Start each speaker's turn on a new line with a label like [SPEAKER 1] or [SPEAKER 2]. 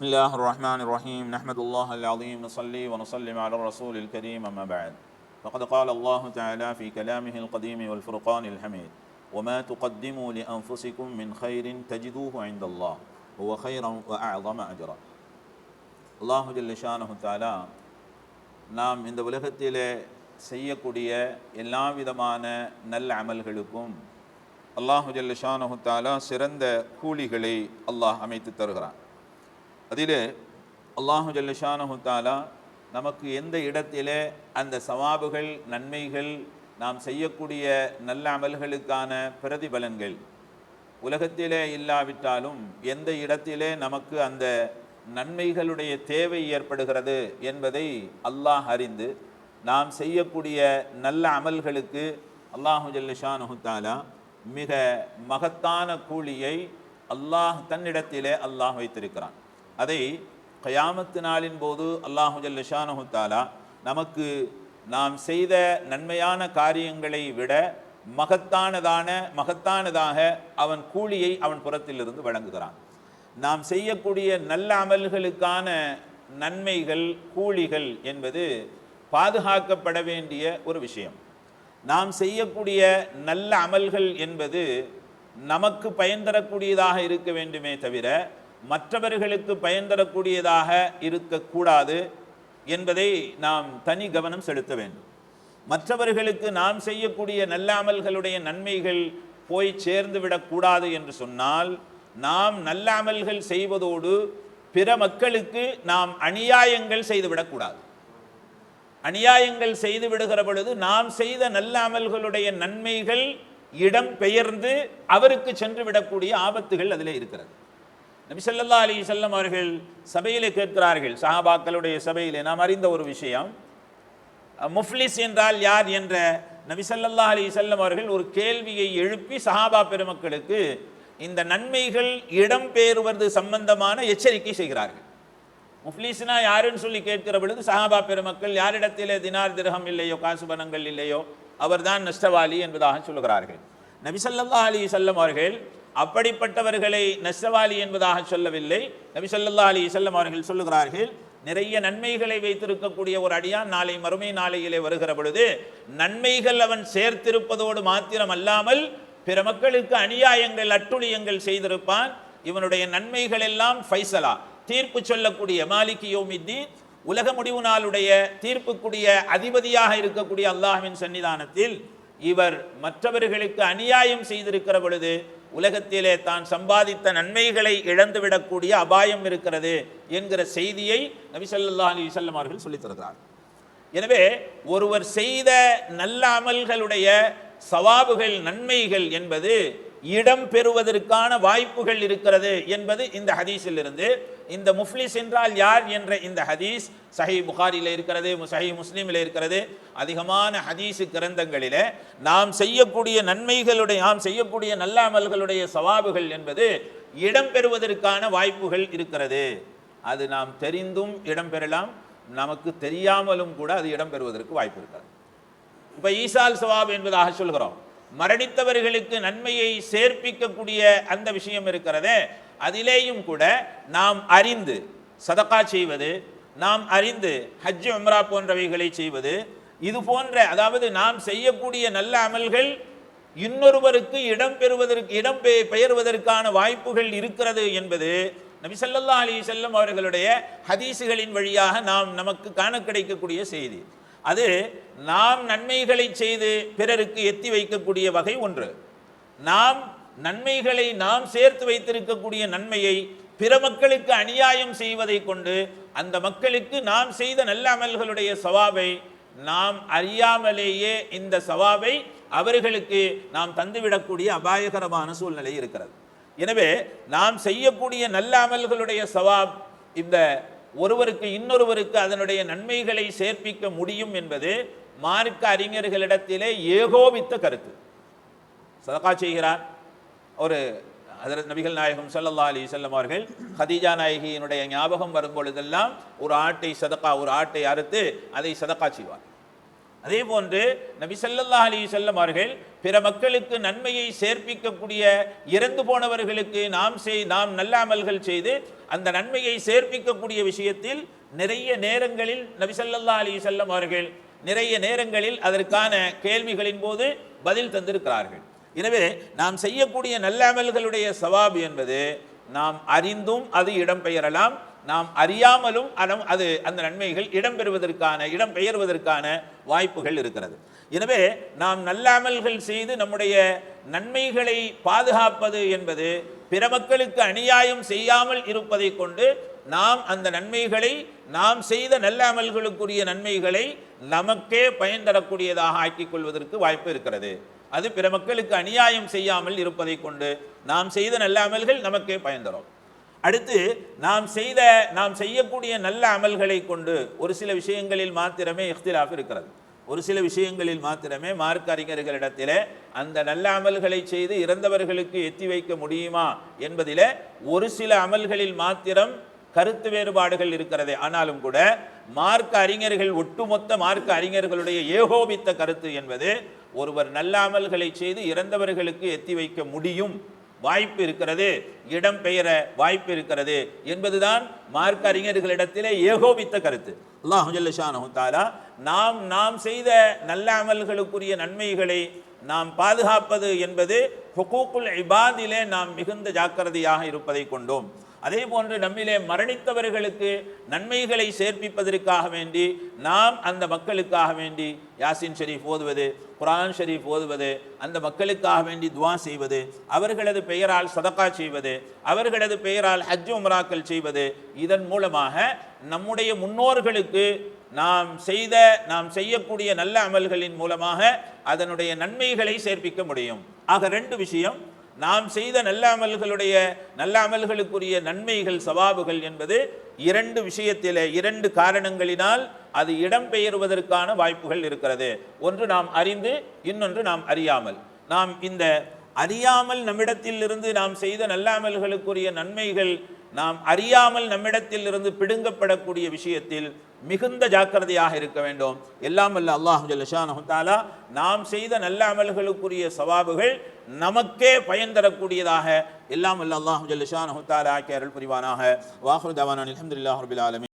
[SPEAKER 1] بسم الله الرحمن الرحيم نحمد الله العظيم نصلي ونسلم على الرسول الكريم أما بعد فقد قال الله تعالى في كلامه القديم والفرقان الحميد وما تقدموا لأنفسكم من خير تجدوه عند الله هو خيرا وأعظم أجرا அல்லாஹு ஜல்லஷானஹு தாலா நாம் இந்த உலகத்திலே செய்யக்கூடிய எல்லா விதமான நல்ல அமல்களுக்கும் அல்லாஹு ஜல்லஷானஹு தாலா சிறந்த கூலிகளை அல்லாஹ் அமைத்து தருகிறான் அதில் அல்லாஹு ஜல்லஷானஹு தாலா நமக்கு எந்த இடத்திலே அந்த சவாபுகள் நன்மைகள் நாம் செய்யக்கூடிய நல்ல அமல்களுக்கான பிரதிபலன்கள் உலகத்திலே இல்லாவிட்டாலும் எந்த இடத்திலே நமக்கு அந்த நன்மைகளுடைய தேவை ஏற்படுகிறது என்பதை அல்லாஹ் அறிந்து நாம் செய்யக்கூடிய நல்ல அமல்களுக்கு அல்லாஹு ஜல்லஷானஹு தாலா மிக மகத்தான கூலியை அல்லாஹ் தன்னிடத்திலே அல்லாஹ் வைத்திருக்கிறான். அதை கயாமத்து நாளின் போது அல்லாஹு ஜல்லஷானஹு தாலா நமக்கு நாம் செய்த நன்மையான காரியங்களை விட மகத்தானதான மகத்தானதாக அவன் கூலியை அவன் புறத்திலிருந்து வழங்குகிறான். நாம் செய்யக்கூடிய நல்ல அமல்களுக்கான நன்மைகள் கூலிகள் என்பது பாதுகாக்கப்பட வேண்டிய ஒரு விஷயம். நாம் செய்யக்கூடிய நல்ல அமல்கள் என்பது நமக்கு பயன் தரக்கூடியதாக இருக்க வேண்டுமே தவிர மற்றவர்களுக்கு பயன் தரக்கூடியதாக இருக்கக்கூடாது என்பதை நாம் தனி கவனம் செலுத்த வேண்டும். மற்றவர்களுக்கு நாம் செய்யக்கூடிய நல்ல அமல்களுடைய நன்மைகள் போய் சேர்ந்து விடக்கூடாது என்று சொன்னால் நாம் நல்ல அமல்கள் செய்வதோடு பிற மக்களுக்கு நாம் அநியாயங்கள் செய்துவிடக்கூடாது அநியாயங்கள் செய்து விடுகிற பொழுது நாம் செய்த நல்ல அமல்களுடைய நன்மைகள் இடம் பெயர்ந்து அவருக்கு சென்று விடக்கூடிய ஆபத்துகள் அதில் இருக்கிறது. நபிசல்லா அலி செல்லம் அவர்கள் சபையிலே கேட்கிறார்கள். சஹாபாக்களுடைய சபையிலே நாம் அறிந்த ஒரு விஷயம். முஃப்லிஸ் என்றால் யார் என்ற நபிசல்லா அலி செல்லம் அவர்கள் ஒரு கேள்வியை எழுப்பி சஹாபா பெருமக்களுக்கு இந்த நன்மைகள் இடம்பெறுவது சம்பந்தமான எச்சரிக்கை செய்கிறார்கள். முஃப்லீஸ்னா யாருன்னு சொல்லி கேட்கிற பொழுது சஹாபா பெருமக்கள் யாரிடத்திலே தினார் திரகம் இல்லையோ காசு பணங்கள் இல்லையோ அவர்தான் நஷ்டவாளி என்பதாக சொல்லுகிறார்கள். நபிசல்லா அலி செல்லம் அவர்கள் அப்படிப்பட்டவர்களை நஷ்டவாளி என்பதாக சொல்லவில்லை. நபிசல்லா அலி செல்லம் அவர்கள் சொல்லுகிறார்கள் நிறைய நன்மைகளை வைத்திருக்கக்கூடிய ஒரு அடியான் நாளை மறுமை நாளையிலே வருகிற பொழுது நன்மைகள் அவன் சேர்த்திருப்பதோடு மாத்திரம் அல்லாமல் பிற மக்களுக்கு அநியாயங்கள் அட்டுழியங்கள் செய்திருப்பான். இவனுடைய நன்மைகள் எல்லாம் ஃபைசலா. தீர்ப்பு சொல்லக்கூடிய மாலிக் யோமித்தீன் உலக முடிவு நாளுடைய தீர்ப்புக்குரிய அதிபதியாக இருக்கக்கூடிய அல்லாஹின் சன்னிதானத்தில் இவர் மற்றவர்களுக்கு அநியாயம் செய்திருக்கிற பொழுது உலகத்திலே தான் சம்பாதித்த நன்மைகளை இழந்துவிடக்கூடிய அபாயம் இருக்கிறது என்கிற செய்தியை நபிசல்லா அலி வல்லம் அவர்கள் சொல்லித் தருகிறார். எனவே ஒருவர் செய்த நல்ல அமல்களுடைய சவாபுகள் நன்மைகள் என்பது இடம் பெறுவதற்கான வாய்ப்புகள் இருக்கிறது என்பது இந்த ஹதீஸில் இருந்து இந்த முஃப்லிஸ் என்றால் யார் என்ற இந்த ஹதீஸ் சஹி புகாரியில் இருக்கிறது சஹி முஸ்லீமில் இருக்கிறது. அதிகமான ஹதீஸு கிரந்தங்களில் நாம் செய்யக்கூடிய நன்மைகளுடைய நாம் செய்யக்கூடிய நல்ல அமல்களுடைய சவாபுகள் என்பது இடம் பெறுவதற்கான வாய்ப்புகள் இருக்கிறது. அது நாம் தெரிந்தும் இடம் பெறலாம் நமக்கு தெரியாமலும் கூட அது இடம்பெறுவதற்கு வாய்ப்பு இருக்காது. இப்போ ஈசால் சவாப் என்பதாக சொல்கிறோம். மரணித்தவர்களுக்கு நன்மையை சேர்ப்பிக்கக்கூடிய அந்த விஷயம் இருக்கிறதே. அதிலேயும் கூட நாம் அறிந்து சதக்கா செய்வது நாம் அறிந்து ஹஜ் உம்ரா போன்றவைகளை செய்வது இது போன்ற அதாவது நாம் செய்யக்கூடிய நல்ல அமல்கள் இன்னொருவருக்கு இடம் பெறுவதற்கு இடம் பெ- பெயர்வதற்கான வாய்ப்புகள் இருக்கிறது என்பது நபி ஸல்லல்லாஹு அலி வஸல்லம் அவர்களுடைய ஹதீஸுகளின் வழியாக நாம் நமக்கு காண கிடைக்கக்கூடிய செய்தி. அது நாம் நன்மைகளை செய்து பிறருக்கு எத்தி வைக்கக்கூடிய வகை ஒன்று. நாம் நன்மைகளை நாம் சேர்த்து வைத்திருக்கக்கூடிய நன்மையை பிற மக்களுக்கு அநியாயம் செய்வதை கொண்டு அந்த மக்களுக்கு நாம் செய்த நல்ல அமல்களுடைய சவாவை நாம் அறியாமலேயே இந்த சவாவை அவர்களுக்கு நாம் தந்துவிடக்கூடிய அபாயகரமான சூழ்நிலை இருக்கிறது. எனவே நாம் செய்யக்கூடிய நல்ல அமல்களுடைய சவாப் இந்த ஒருவருக்கு இன்னொருவருக்கு அதனுடைய நன்மைகளை சேர்ப்பிக்க முடியும் என்பது மார்க்க அறிஞர்களிடத்திலே ஏகோபித்த கருத்து. சதகா செய்கிறார். ஒரு அதரத் நபிகள் நாயகம் சல்லல்லா அலி செல்லம் அவர்கள் ஹதீஜா நாயகியினுடைய ஞாபகம் வரும் பொழுதெல்லாம் ஒரு ஆட்டை சதக்கா ஒரு ஆட்டை அறுத்து அதை சதக்கா செய்வார். அதே போன்று நபி சல்லல்லா அலி செல்லம் அவர்கள் பிற மக்களுக்கு நன்மையை சேர்ப்பிக்கக்கூடிய இறந்து போனவர்களுக்கு நாம் செய் நாம் நல்ல அமல்கள் செய்து அந்த நன்மையை சேர்ப்பிக்கக்கூடிய விஷயத்தில் நிறைய நேரங்களில் நபி சல்லல்லா அலி செல்லம் அவர்கள் நிறைய நேரங்களில் அதற்கான கேள்விகளின் போது பதில் தந்திருக்கிறார்கள். எனவே நாம் செய்யக்கூடிய நல்லாமல்களுடைய சவாபு என்பது நாம் அறிந்தும் அது இடம்பெயரலாம் நாம் அறியாமலும் அடம் அது அந்த நன்மைகள் இடம்பெறுவதற்கான இடம்பெயர்வதற்கான வாய்ப்புகள் இருக்கிறது. எனவே நாம் நல்லாமல்கள் செய்து நம்முடைய நன்மைகளை பாதுகாப்பது என்பது பிற மக்களுக்கு அநியாயம் செய்யாமல் இருப்பதை கொண்டு நாம் அந்த நன்மைகளை நாம் செய்த நல்ல அமல்களுக்குரிய நன்மைகளை நமக்கே பயன் தரக்கூடியதாக ஆக்கிக் கொள்வதற்கு வாய்ப்பு இருக்கிறது. அது பிற மக்களுக்கு அநியாயம் செய்யாமல் இருப்பதை கொண்டு நாம் செய்த நல்ல அமல்கள் நமக்கே பயன் தரும். அடுத்து நாம் செய்த நாம் செய்யக்கூடிய நல்ல அமல்களை கொண்டு ஒரு சில விஷயங்களில் மாத்திரமே இஃப்திலாஃப் இருக்கிறது. ஒரு சில விஷயங்களில் மாத்திரமே மார்க்க அறிஞர்களிடத்தில் அந்த நல்ல அமல்களை செய்து இறந்தவர்களுக்கு எத்தி வைக்க முடியுமா என்பதில் ஒரு சில அமல்களில் மாத்திரம் கருத்து வேறுபாடுகள் இருக்கிறது. ஆனாலும் கூட மார்க்க அறிஞர்கள் ஒட்டுமொத்த மார்க்க அறிஞர்களுடைய ஏகோபித்த கருத்து என்பது ஒருவர் நல்ல அமல்களை செய்து இறந்தவர்களுக்கு எத்தி வைக்க முடியும். வாய்ப்பு இருக்கிறது. இடம் பெயர வாய்ப்பு இருக்கிறது. என்பதுதான் மார்க்க அறிஞர்களிடத்திலே ஏகோபித்த கருத்து. அல்லாஹு ஜல்லஷானஹு நாம் நாம் செய்த நல்ல அமல்களுக்குரிய நன்மைகளை நாம் பாதுகாப்பது என்பது ஹுகூக்குல் இபாதிலே நாம் மிகுந்த ஜாக்கிரதையாக இருப்பதை கொண்டோம். அதே போன்று நம்மிலே மரணித்தவர்களுக்கு நன்மைகளை சேர்ப்பிப்பதற்காக வேண்டி நாம் அந்த மக்களுக்காக வேண்டி யாசின் ஷெரீஃப் ஓதுவது குரான் ஷரீஃப் ஓதுவது அந்த மக்களுக்காக வேண்டி துவா செய்வது அவர்களது பெயரால் சதக்கா செய்வது அவர்களது பெயரால் ஹஜ் உம்ராக்கள் செய்வது இதன் மூலமாக நம்முடைய முன்னோர்களுக்கு நாம் செய்த நாம் செய்யக்கூடிய நல்ல அமல்களின் மூலமாக அதனுடைய நன்மைகளை சேர்ப்பிக்க முடியும். ஆக ரெண்டு விஷயம் நாம் செய்த நல்ல அமல்களுடைய நல்ல அமல்களுக்குரிய நன்மைகள் சவாபுகள் என்பது இரண்டு விஷயத்தில் இரண்டு காரணங்களினால் அது இடம்பெயர்வதற்கான வாய்ப்புகள் இருக்கிறது. ஒன்று நாம் அறிந்து இன்னொன்று நாம் அறியாமல். நாம் இந்த அறியாமல் நம்மிடத்தில் இருந்து நாம் செய்த நல்ல அமல்களுக்குரிய நன்மைகள் நாம் அறியாமல் நம்மிடத்தில் இருந்து பிடுங்கப்படக்கூடிய விஷயத்தில் மிகுந்த ஜாக்கிரதையாக இருக்க வேண்டும். எல்லாம் அல்ல அல்லாஹு ஜல்லஷானஹு நாம் செய்த நல்ல அமல்களுக்குரிய சவாபுகள் நமக்கே பயன் தரக்கூடியதாக எல்லாம் அல்ல அல்லாஹு ஜல்லஷானஹு ஆக்கிய அருள் புரிவானாக. வாஹுர் தவானான் அல்ஹம்துலில்லாஹி ரபில்